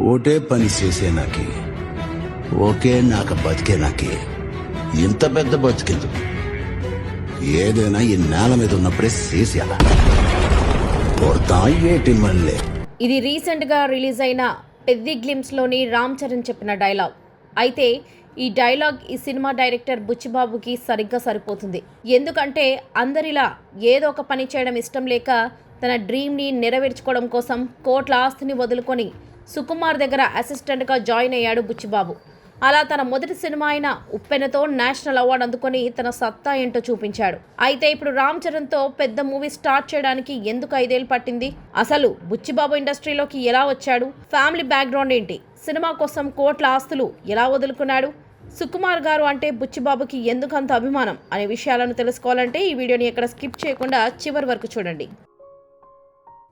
ఒకటే పని చేసే నాకి. ఒకే నాకు బతికే నాకి. ఇంత పెద్ద బతికెందుకు? ఏదైనా ఈ నేల మీద ఉన్నప్పుడే చేసేయాల? కొడతా ఏటి మళ్ళీ? ఇది రీసెంట్గా రిలీజ్ అయిన పెద్ది గ్లిమ్స్లోని రామ్ చరణ్ చెప్పిన డైలాగ్. అయితే ఈ డైలాగ్ ఈ సినిమా డైరెక్టర్ బుచ్చిబాబుకి సరిగ్గా సరిపోతుంది. ఎందుకంటే అందరిలా ఏదో ఒక పని చేయడం ఇష్టం లేక తన డ్రీమ్ని నెరవేర్చుకోవడం కోసం కోట్ల ఆస్తిని వదులుకొని సుకుమార్ దగ్గర అసిస్టెంట్గా జాయిన్ అయ్యాడు బుచ్చిబాబు. అలా తన మొదటి సినిమా అయిన ఉప్పెనతో నేషనల్ అవార్డు అందుకొని తన సత్తా ఏంటో చూపించాడు. అయితే ఇప్పుడు రామ్ చరణ్తో పెద్ద మూవీ స్టార్ట్ చేయడానికి ఎందుకు ఐదేళ్ళు పట్టింది? అసలు బుచ్చిబాబు ఇండస్ట్రీలోకి ఎలా వచ్చాడు? ఫ్యామిలీ బ్యాక్గ్రౌండ్ ఏంటి? సినిమా కోసం కోట్ల ఆస్తులు ఎలా వదులుకున్నాడు? సుకుమార్ గారు అంటే బుచ్చిబాబుకి ఎందుకంత అభిమానం అనే విషయాలను తెలుసుకోవాలంటే ఈ వీడియోని ఎక్కడ స్కిప్ చేయకుండా చివరి వరకు చూడండి.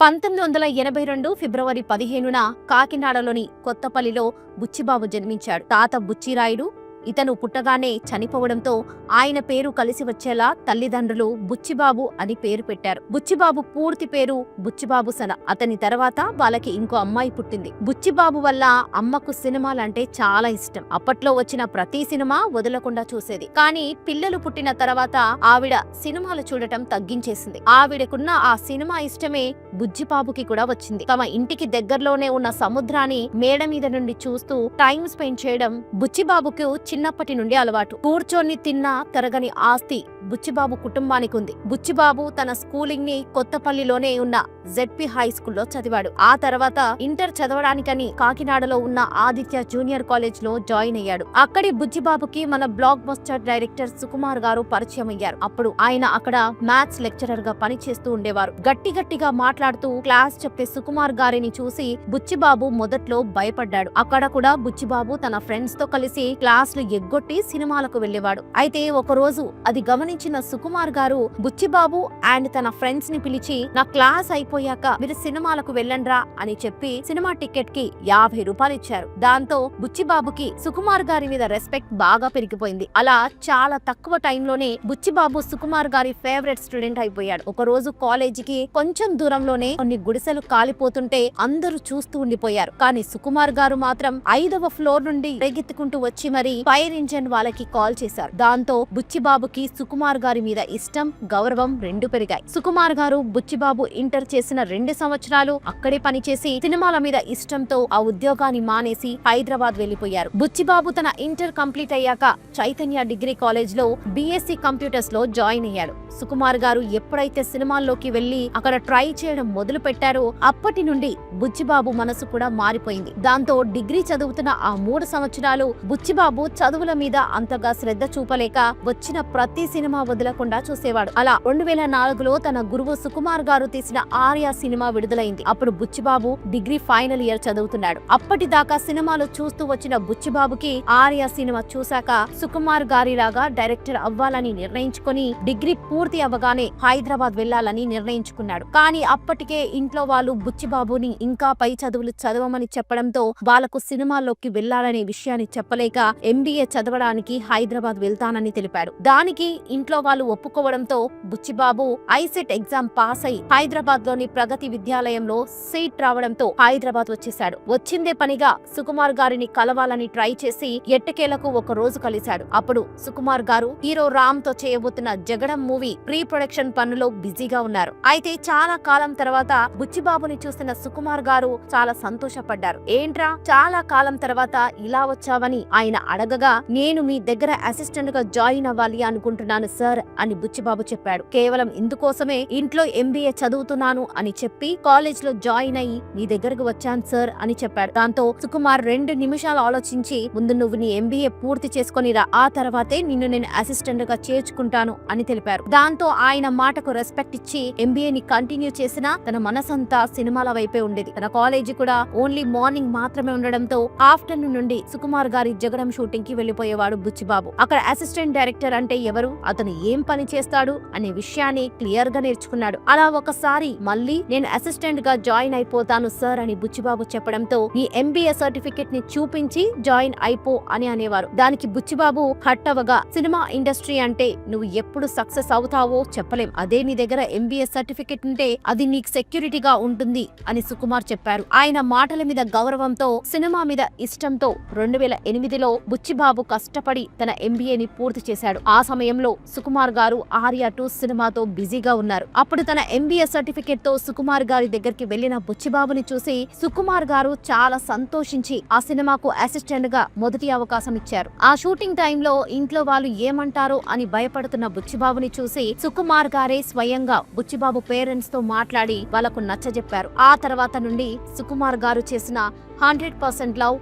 పంతొమ్మిది వందల ఎనభై రెండు ఫిబ్రవరి పదిహేనున కాకినాడలోని కొత్తపల్లిలో బుచ్చిబాబు జన్మించాడు. తాత బుచ్చిరాయుడు ఇతను పుట్టగానే చనిపోవడంతో ఆయన పేరు కలిసి వచ్చేలా తల్లిదండ్రులు బుచ్చిబాబు అని పేరు పెట్టారు. బుచ్చిబాబు పూర్తి పేరు బుచ్చిబాబు సన. అతని తర్వాత వాళ్ళకి ఇంకో అమ్మాయి పుట్టింది. బుచ్చిబాబు వల్ల అమ్మకు సినిమాలంటే చాలా ఇష్టం. అప్పట్లో వచ్చిన ప్రతి సినిమా వదలకుండా చూసేది. కానీ పిల్లలు పుట్టిన తర్వాత ఆవిడ సినిమాలు చూడటం తగ్గించేసింది. ఆవిడకున్న ఆ సినిమా ఇష్టమే బుజ్జిబాబుకి కూడా వచ్చింది. తమ ఇంటికి దగ్గరలోనే ఉన్న సముద్రాన్ని మేడ మీద నుండి చూస్తూ టైం స్పెండ్ చేయడం బుచ్చిబాబుకు చిన్నప్పటి నుండి అలవాటు. కూర్చొని తిన్నా తరగని ఆస్తి. బుచ్చిబాబు కుటుంబానికి ఉంది బుచ్చిబాబు తన స్కూలింగ్ని కొత్తపల్లిలోనే ఉన్న జెడ్పీ హై స్కూల్లో చదివాడు. ఆ తర్వాత ఇంటర్ చదవడానికని కాకినాడలో ఉన్న ఆదిత్య జూనియర్ కాలేజ్లో జాయిన్ అయ్యాడు. అక్కడి బుచ్చిబాబుకి మన బ్లాక్ బస్టర్ డైరెక్టర్ సుకుమార్ గారు పరిచయం అయ్యారు. అప్పుడు ఆయన అక్కడ మ్యాథ్స్ లెక్చరర్గా పనిచేస్తూ ఉండేవారు. గట్టి గట్టిగా మాట్లాడుతూ క్లాస్ చెప్పే సుకుమార్ గారిని చూసి బుచ్చిబాబు మొదట్లో భయపడ్డాడు. అక్కడ కూడా బుచ్చిబాబు తన ఫ్రెండ్స్తో కలిసి క్లాసులు ఎగ్గొట్టి సినిమాలకు వెళ్ళేవాడు అయితే ఒక రోజు అది గమనించిన సుకుమార్ గారు బుచ్చిబాబు అండ్ తన ఫ్రెండ్స్ని పిలిచి నా క్లాస్ అయిపోయాక మీరు సినిమాలకు వెళ్ళండ్రా అని చెప్పి సినిమా టికెట్కి యాభై రూపాయలు ఇచ్చారు. దాంతో బుచ్చిబాబుకి సుకుమార్ గారి మీద రెస్పెక్ట్ బాగా పెరిగిపోయింది. అలా చాలా తక్కువ టైంలోనే బుచ్చిబాబు సుకుమార్ గారి ఫేవరెట్ స్టూడెంట్ అయిపోయాడు. ఒక రోజు కాలేజీకి కొంచెం దూరంలోనే కొన్ని గుడిసెలు కాలిపోతుంటే అందరూ చూస్తూ ఉండిపోయారు. కానీ సుకుమార్ గారు మాత్రం ఐదవ ఫ్లోర్ నుండి రెగెత్తుకుంటూ వచ్చి మరి ఫైర్ ఇంజన్ వాళ్ళకి కాల్ చేశారు. దాంతో బుచ్చిబాబుకి సుకుమార్ సుకుమార్ గారి మీద ఇష్టం గౌరవం రెండు పెరిగాయి. సుకుమార్ గారు బుచ్చిబాబు ఇంటర్ చేసిన రెండు సంవత్సరాలు అక్కడే పనిచేసి సినిమాల మీద ఇష్టంతో ఆ ఉద్యోగాన్ని మానేసి హైదరాబాద్ వెళ్ళిపోయారు బుచ్చిబాబు తన ఇంటర్ కంప్లీట్ అయ్యాక చైతన్య డిగ్రీ కాలేజ్లో బీఎస్సీ కంప్యూటర్స్లో జాయిన్ అయ్యాడు సుకుమార్ గారు ఎప్పుడైతే సినిమాల్లోకి వెళ్ళి అక్కడ ట్రై చేయడం మొదలు పెట్టారో అప్పటి నుండి బుచ్చిబాబు మనసు కూడా మారిపోయింది. దాంతో డిగ్రీ చదువుతున్న ఆ మూడు సంవత్సరాలు బుచ్చిబాబు చదువుల మీద అంతగా శ్రద్ధ చూపలేక వచ్చిన ప్రతి సినిమా వదలకుండా చూసేవాడు. అలా రెండు వేల నాలుగులో తన గురువు సుకుమార్ గారు తీసిన ఆర్య సినిమా విడుదలైంది. అప్పుడు బుచ్చిబాబు డిగ్రీ ఫైనల్ ఇయర్ చదువుతున్నాడు. అప్పటిదాకా సినిమాలు చూస్తూ వచ్చిన బుచ్చిబాబుకి ఆర్య సినిమా చూశాక సుకుమార్ గారిలాగా డైరెక్టర్ అవ్వాలని నిర్ణయించుకొని డిగ్రీ పూర్తి అవ్వగానే హైదరాబాద్ వెళ్ళాలని నిర్ణయించుకున్నాడు. కానీ అప్పటికే ఇంట్లో వాళ్ళు బుచ్చిబాబుని ఇంకా పై చదువులు చదవమని చెప్పడంతో వాళ్ళకు సినిమాల్లోకి వెళ్ళాలనే విషయాన్ని చెప్పలేక ఎంబీఏ చదవడానికి హైదరాబాద్ వెళ్తానని తెలిపాడు. దానికి ఇంట్లో వాళ్ళు ఒప్పుకోవడంతో బుచ్చిబాబు ఐసెట్ ఎగ్జామ్ పాస్ అయి హైదరాబాద్లోని ప్రగతి విద్యాలయంలో సీట్ రావడంతో హైదరాబాద్ వచ్చేశాడు. వచ్చిందే పనిగా సుకుమార్ గారిని కలవాలని ట్రై చేసి ఎట్టకేలకు ఒక రోజు కలిశాడు. అప్పుడు సుకుమార్ గారు హీరో రామ్తో చేయబోతున్న జగడం మూవీ ప్రీ ప్రొడక్షన్ పనులో బిజీగా ఉన్నారు. అయితే చాలా కాలం తర్వాత బుచ్చిబాబుని చూసిన సుకుమార్ గారు చాలా సంతోషపడ్డారు. ఏంట్రా చాలా కాలం తర్వాత ఇలా వచ్చావని ఆయన అడగగా నేను మీ దగ్గర అసిస్టెంట్గా జాయిన్ అవ్వాలి అనుకుంటున్నాను సార్ అని బుచ్చిబాబు చెప్పాడు. కేవలం ఇందుకోసమే ఇంట్లో ఎంబీఏ చదువుతున్నాను అని చెప్పి కాలేజ్లో జాయిన్ అయ్యి నీ దగ్గరకు వచ్చాను సార్ అని చెప్పాడు. దాంతో సుకుమార్ రెండు నిమిషాలు ఆలోచించి ముందు నువ్వు నీ ఎంబీఏ పూర్తి చేసుకొని రా. ఆ తర్వాతే నిన్ను నేను అసిస్టెంట్గా చేర్చుకుంటాను అని తెలిపారు. దాంతో ఆయన మాటకు రెస్పెక్ట్ ఇచ్చి ఎంబీఏ ని కంటిన్యూ చేసినా తన మనసంతా సినిమాల వైపే ఉండేది. తన కాలేజీ కూడా ఓన్లీ మార్నింగ్ మాత్రమే ఉండడంతో ఆఫ్టర్నూన్ నుండి సుకుమార్ గారి జగడం షూటింగ్కి వెళ్ళిపోయేవాడు బుచ్చిబాబు. అక్కడ అసిస్టెంట్ డైరెక్టర్ అంటే ఎవరు? అతను ఏం పని చేస్తాడు అనే విషయాన్ని క్లియర్గా నేర్చుకున్నాడు. అలా ఒకసారి మళ్ళీ నేను అసిస్టెంట్గా జాయిన్ అయిపోతాను సార్ అని బుచ్చిబాబు చెప్పడంతో నీ ఎంబీఏ సర్టిఫికెట్ని చూపించి జాయిన్ అయిపో అని అనేవారు. దానికి బుచ్చిబాబు హట్ అవ్వగా సినిమా ఇండస్ట్రీ అంటే నువ్వు ఎప్పుడు సక్సెస్ అవుతావో చెప్పలేం. అదే నీ దగ్గర ఎంబీఏ సర్టిఫికెట్ ఉంటే అది నీకు సెక్యూరిటీగా ఉంటుంది అని సుకుమార్ చెప్పారు. ఆయన మాటల మీద గౌరవంతో సినిమా మీద ఇష్టంతో రెండు వేల ఎనిమిదిలో బుచ్చిబాబు కష్టపడి తన ఎంబీఏని పూర్తి చేశాడు. ఆ సమయంలో సుకుమార్ గారు ఆర్య టూ సినిమాతో బిజీగా ఉన్నారు. అప్పుడు తన ఎంబీఏ సర్టిఫికేట్తో సుకుమార్ గారి దగ్గరికి వెళ్ళిన బుచ్చిబాబుని చూసి సుకుమార్ గారు చాలా సంతోషించి ఆ సినిమాకు అసిస్టెంట్గా మొదటి అవకాశం ఇచ్చారు. ఆ షూటింగ్ టైంలో ఇంట్లో వాళ్ళు ఏమంటారో అని భయపడుతున్న బుచ్చిబాబుని చూసి సుకుమార్ గారే స్వయంగా బుచ్చిబాబు పేరెంట్స్తో మాట్లాడి వాళ్ళకు నచ్చజెప్పారు. ఆ తర్వాత నుండి సుకుమార్ గారు చేసిన హండ్రెడ్ పర్సెంట్ లవ్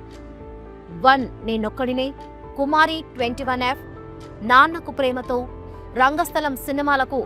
వన్ నేనొక్కడినే కుమారి twenty one F Nannaku Prematho రంగస్థలం సినిమాలకు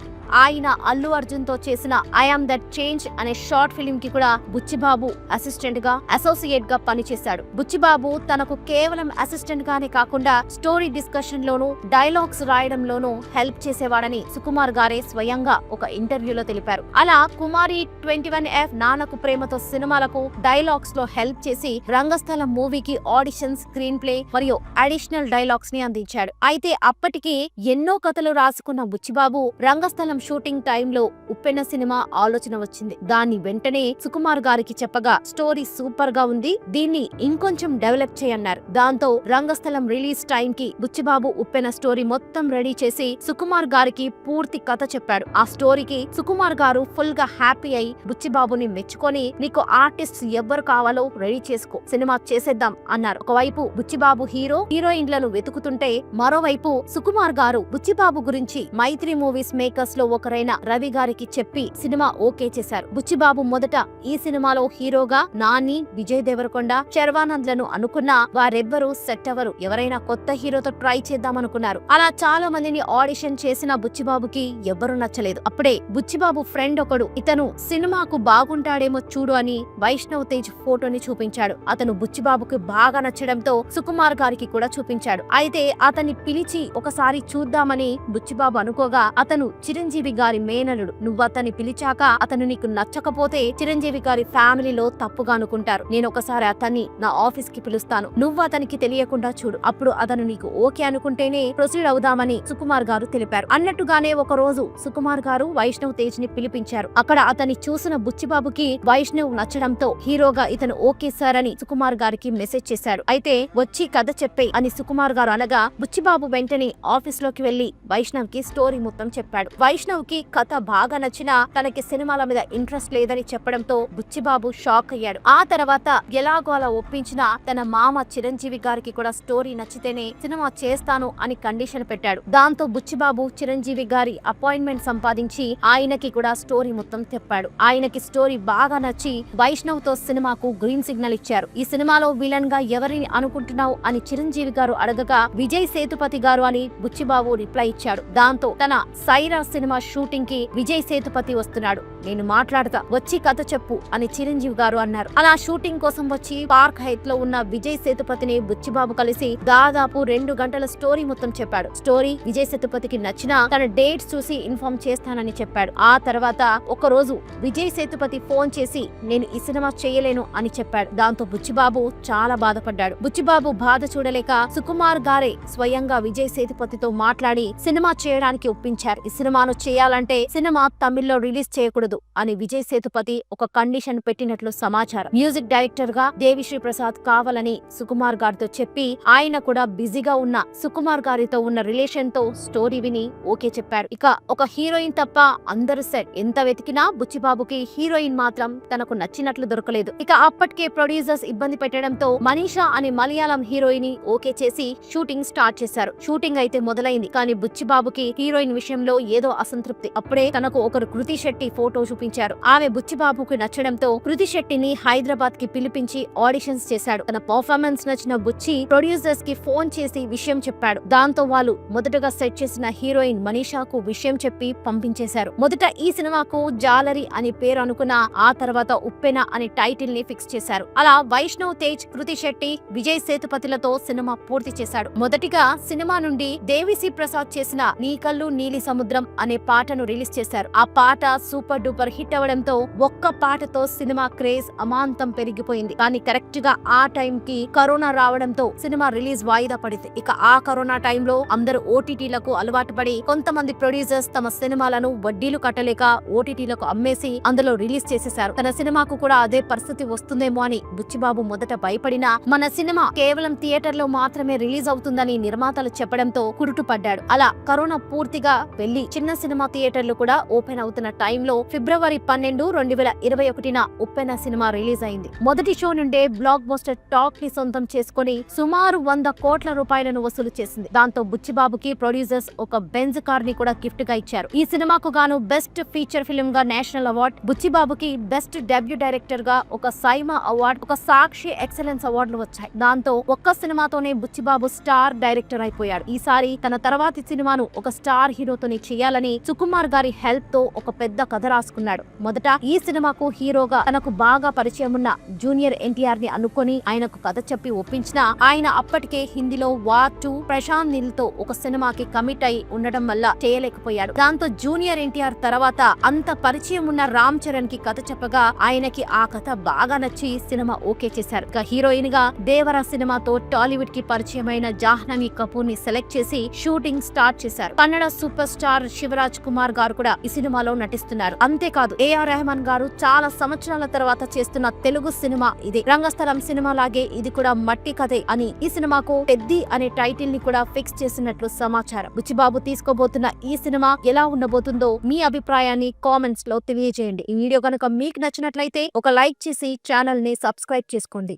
ఆయన అల్లు అర్జున్తో చేసిన ఐఆమ్ దట్ చేంజ్ అనే షార్ట్ ఫిలిం కి కూడా బుచ్చిబాబు అసిస్టెంట్గా అసోసియేట్గా పనిచేశాడు. బుచ్చిబాబు తనకు కేవలం అసిస్టెంట్ గానే కాకుండా స్టోరీ డిస్కషన్ లోనూ డైలాగ్స్ రాయడంలోనూ హెల్ప్ చేసేవాడని సుకుమార్ గారే స్వయంగా ఒక ఇంటర్వ్యూలో తెలిపారు. అలా కుమారి twenty one F Nannaku Prematho సినిమాలకు డైలాగ్స్లో హెల్ప్ చేసి రంగస్థల మూవీకి ఆడిషన్ స్క్రీన్ ప్లే మరియు అడిషనల్ డైలాగ్స్ని అందించాడు. అయితే అప్పటికి ఎన్నో కథలు రాసుకున్న బుచ్చిబాబు రంగస్థలం షూటింగ్ టైంలో ఉప్పెన సినిమా ఆలోచన వచ్చింది. దాన్ని వెంటనే సుకుమార్ గారికి చెప్పగా స్టోరీ సూపర్గా ఉంది దీన్ని ఇంకొంచెం డెవలప్ చేయన్నారు. దాంతో రంగస్థలం రిలీజ్ టైం కి బుచ్చిబాబు ఉప్పెన స్టోరీ మొత్తం రెడీ చేసి సుకుమార్ గారికి పూర్తి కథ చెప్పాడు. ఆ స్టోరీకి సుకుమార్ గారు ఫుల్గా హ్యాపీ అయి బుచ్చిబాబుని మెచ్చుకొని నీకు ఆర్టిస్ట్ ఎవ్వరు కావాలో రెడీ చేసుకో సినిమా చేసేద్దాం అన్నారు. ఒకవైపు బుచ్చిబాబు హీరో హీరోయిన్లను వెతుకుతుంటే మరోవైపు సుకుమార్ గారు బుచ్చిబాబు గురించి మైత్రి మూవీస్ మేకర్స్లో ఒకరైన రవి గారికి చెప్పి సినిమా ఓకే చేశారు. బుచ్చిబాబు మొదట ఈ సినిమాలో హీరోగా నాని విజయ్ దేవరకొండ శర్వానంద్లను అనుకున్నా వారెవ్వరూ సెట్ అవ్వరు. ఎవరైనా కొత్త హీరోతో ట్రై చేద్దామనుకున్నారు. అలా చాలా మందిని ఆడిషన్ చేసిన బుచ్చిబాబుకి ఎవ్వరూ నచ్చలేదు. అప్పుడే బుచ్చిబాబు ఫ్రెండ్ ఒకడు ఇతను సినిమాకు బాగుంటాడేమో చూడు అని వైష్ణవ్ తేజ్ ఫోటోని చూపించాడు. అతను బుచ్చిబాబుకి బాగా నచ్చడంతో సుకుమార్ గారికి కూడా చూపించాడు. అయితే అతన్ని పిలిచి ఒకసారి చూద్దామని బుచ్చిబాబు అనుకోగా అతను చిరంజీవి గారి మేనలుడు. నువ్వు అతన్ని పిలిచాక అతను నీకు నచ్చకపోతే చిరంజీవి గారి ఫ్యామిలీలో తప్పుగా అనుకుంటారు. నేను ఒకసారి అతన్ని నా ఆఫీస్కి పిలుస్తాను. నువ్వు అతనికి తెలియకుండా చూడు. అప్పుడు అతను నీకు ఓకే అనుకుంటేనే ప్రొసీడ్ అవుదామని సుకుమార్ గారు తెలిపారు. అన్నట్టుగానే ఒక రోజు సుకుమార్ గారు వైష్ణవ్ తేజ్ని పిలిపించారు. అక్కడ అతన్ని చూసిన బుచ్చిబాబుకి వైష్ణవ్ నచ్చడంతో హీరోగా ఇతను ఓకే సార్ అని సుకుమార్ గారికి మెసేజ్ చేశాడు. అయితే వచ్చి కథ చెప్పే అని సుకుమార్ గారు అనగా బుచ్చిబాబు వెంటనే ఆఫీస్లోకి వెళ్ళి వైష్ణవ్కి స్టోరీ మొత్తం చెప్పాడు. వైష్ణవ్ కి కథ బాగా నచ్చినా తనకి సినిమాల మీద ఇంట్రెస్ట్ లేదని చెప్పడంతో బుచ్చిబాబు షాక్ అయ్యాడు. ఆ తర్వాత ఎలాగో అలా ఒప్పించిన తన మామ చిరంజీవి గారికి కూడా స్టోరీ నచ్చితేనే సినిమా చేస్తాను అని కండిషన్ పెట్టాడు. దాంతో బుచ్చిబాబు చిరంజీవి గారి అపాయింట్మెంట్ సంపాదించి ఆయనకి కూడా స్టోరీ మొత్తం చెప్పాడు ఆయనకి స్టోరీ బాగా నచ్చి వైష్ణవ్తో సినిమాకు గ్రీన్ సిగ్నల్ ఇచ్చారు. ఈ సినిమాలో విలన్గా ఎవరిని అనుకుంటున్నావు అని చిరంజీవి గారు అడగగా విజయ్ సేతుపతి గారు అని బుచ్చిబాబు రిప్లై ఇచ్చాడు. దాంతో తన సైరా సినిమా షూటింగ్కి విజయ్ సేతుపతి వస్తున్నాడు. నేను మాట్లాడతా వచ్చి కథ చెప్పు అని చిరంజీవి గారు అన్నారు. అలా షూటింగ్ కోసం వచ్చి పార్క్ హైట్లో ఉన్న విజయ్ సేతుపతిని బుచ్చిబాబు కలిసి దాదాపు రెండు గంటల స్టోరీ మొత్తం చెప్పాడు. స్టోరీ విజయ్ సేతుపతికి నచ్చిన తన డేట్స్ చూసి ఇన్ఫార్మ్ చేస్తానని చెప్పాడు. ఆ తర్వాత ఒక రోజు విజయ్ సేతుపతి ఫోన్ చేసి నేను ఈ సినిమా చేయలేను అని చెప్పాడు. దాంతో బుచ్చిబాబు చాలా బాధపడ్డాడు. బుచ్చిబాబు బాధ చూడలేక సుకుమార్ గారే స్వయంగా విజయ్ సేతుపతితో మాట్లాడి సినిమా చేయడానికి ఒప్పించారు. ఈ సినిమాను చేయాలంటే సినిమా తమిళ్ళో రిలీజ్ చేయకూడదు అని విజయ్ సేతుపతి ఒక కండిషన్ పెట్టినట్లు సమాచారం. మ్యూజిక్ డైరెక్టర్గా దేవిశ్రీ ప్రసాద్ కావాలని సుకుమార్ గారితో చెప్పి ఆయన కూడా బిజీగా ఉన్న సుకుమార్ గారితో ఉన్న రిలేషన్తో స్టోరీ విని ఓకే చెప్పారు. ఇక ఒక హీరోయిన్ తప్ప అందరు సెట్ ఎంత వెతికినా బుచ్చిబాబుకి హీరోయిన్ మాత్రం తనకు నచ్చినట్లు దొరకలేదు. ఇక అప్పటికే ప్రొడ్యూసర్స్ ఇబ్బంది పెట్టడంతో మనీషా అనే మలయాళం హీరోయిన్ ఓకే చేసి షూటింగ్ స్టార్ట్ చేశారు. షూటింగ్ అయితే మొదలైంది కానీ బుచ్చిబాబుకి హీరోయిన్ విషయంలో ఏదో అసంతృప్తి. అప్పుడే తనకు ఒకరు కృతి శెట్టి ఫోటో చూపించారు. ఆమె బుచ్చిబాబుకు నచ్చడంతో కృతి శెట్టిని హైదరాబాద్కి పిలిపించి ఆడిషన్స్ చేశాడు. తన పర్ఫార్మెన్స్ నచ్చిన బుచ్చి ప్రొడ్యూసర్స్కి ఫోన్ చేసి విషయం చెప్పాడు. దాంతో వాళ్ళు మొదటగా సెట్ చేసిన హీరోయిన్ మనీషాకు విషయం చెప్పి పంపించేశారు. మొదట ఈ సినిమాకు జాలరి అని పేరు అనుకున్న ఆ తర్వాత ఉప్పెన అనే టైటిల్ని ఫిక్స్ చేశారు. అలా వైష్ణవ్ తేజ్ కృతి శెట్టి విజయ్ సేతుపతిలతో సినిమా పూర్తి చేశాడు. మొదటిగా సినిమా నుండి దేవిసి ప్రసాద్ చేసిన నీ కళ్ళు నీలి సముద్రం అనే పాటను రిలీజ్ చేశారు. ఆ పాట సూపర్ డూపర్ హిట్ అవడంతో ఒక్క పాటతో సినిమా క్రేజ్ అమాంతం పెరిగిపోయింది. కానీ కరెక్ట్గా ఆ టైం కి కరోనా రావడంతో సినిమా రిలీజ్ వాయిదా పడింది. ఇక ఆ కరోనా టైంలో అందరూ ఓటీటీలకు అలవాటు పడి కొంతమంది ప్రొడ్యూసర్స్ తమ సినిమాలను వడ్డీలు కట్టలేక ఓటీటీలకు అమ్మేసి అందులో రిలీజ్ చేసేశారు. తన సినిమాకు కూడా అదే పరిస్థితి వస్తుందేమో అని బుచ్చిబాబు మొదట భయపడినా మన సినిమా కేవలం థియేటర్లో మాత్రమే రిలీజ్ అవుతుందని నిర్మాతలు చెప్పడంతో కురుటు పడ్డాడు అలా కరోనా పూర్తిగా వెళ్ళి చిన్న సినిమా థియేటర్లు కూడా ఓపెన్ అవుతున్న టైంలో ఫిబ్రవరి పన్నెండు రెండు వేల ఇరవై ఒకటిన ఉప్పెన సినిమా రిలీజ్ అయింది. మొదటి షో నుండే బ్లాక్ బస్టర్ టాక్ని సొంతం చేసుకుని సుమారు వంద కోట్ల రూపాయలను వసూలు చేసింది. దాంతో బుచ్చిబాబుకి ప్రొడ్యూసర్స్ ఒక బెంజ్ కార్ని కూడా గిఫ్ట్గా ఇచ్చారు. ఈ సినిమాకు గాను బెస్ట్ ఫీచర్ ఫిల్మ్గా నేషనల్ అవార్డు బుచ్చిబాబుకి బెస్ట్ డెబ్యూ డైరెక్టర్గా ఒక సైమా అవార్డు ఒక సాక్షి ఎక్సలెన్స్ అవార్డులు వచ్చాయి. దాంతో ఒక్క సినిమాతోనే బుచ్చిబాబు స్టార్ డైరెక్టర్ అయిపోయాడు. ఈసారి తన తర్వాతి సినిమాను ఒక స్టార్ హీరోతోని చేయాలని సుకుమార్ గారి హెల్ప్తో ఒక పెద్ద కథ రాసుకున్నాడు. మొదట ఈ సినిమాకు హీరోగా తనకు బాగా పరిచయం ఉన్న జూనియర్ ఎన్టీఆర్ని అనుకొని ఆయనకు కథ చెప్పి ఒప్పించిన ఆయన అప్పటికే హిందీలో వార్ టూ ప్రశాంత్ నీల్తో ఒక సినిమాకి కమిట్ అయి ఉండడం వల్ల చేయలేకపోయాడు. దాంతో జూనియర్ ఎన్టీఆర్ తర్వాత అంత పరిచయం ఉన్న రామ్ చరణ్కి కథ చెప్పగా ఆయనకి ఆ కథ బాగా నచ్చి సినిమా ఓకే చేశారు. ఇక హీరోయిన్గా దేవరా సినిమాతో టాలీవుడ్కి పరిచయమైన జాహ్నవి కపూర్ని సెలెక్ట్ చేసి షూటింగ్ స్టార్ట్ చేశారు. కన్నడ సూపర్ స్టార్ శివరాజ్ రాజ్ కుమార్ గారు కూడా ఈ సినిమాలో నటిస్తున్నారు. అంతేకాదు ఏఆర్ రెహమాన్ గారు చాలా సంవత్సరాల తర్వాత చేస్తున్న తెలుగు సినిమా ఇది. రంగస్థలం సినిమా లాగే ఇది కూడా మట్టి కథే అని ఈ సినిమాకు పెద్ది అనే టైటిల్ని కూడా ఫిక్స్ చేసినట్లు సమాచారం. బుచ్చిబాబు తీసుకోబోతున్న ఈ సినిమా ఎలా ఉండబోతుందో మీ అభిప్రాయాన్ని కామెంట్స్లో తెలియజేయండి. ఈ వీడియో కనుక మీకు నచ్చినట్లయితే ఒక లైక్ చేసి ఛానల్ని సబ్స్క్రైబ్ చేసుకోండి.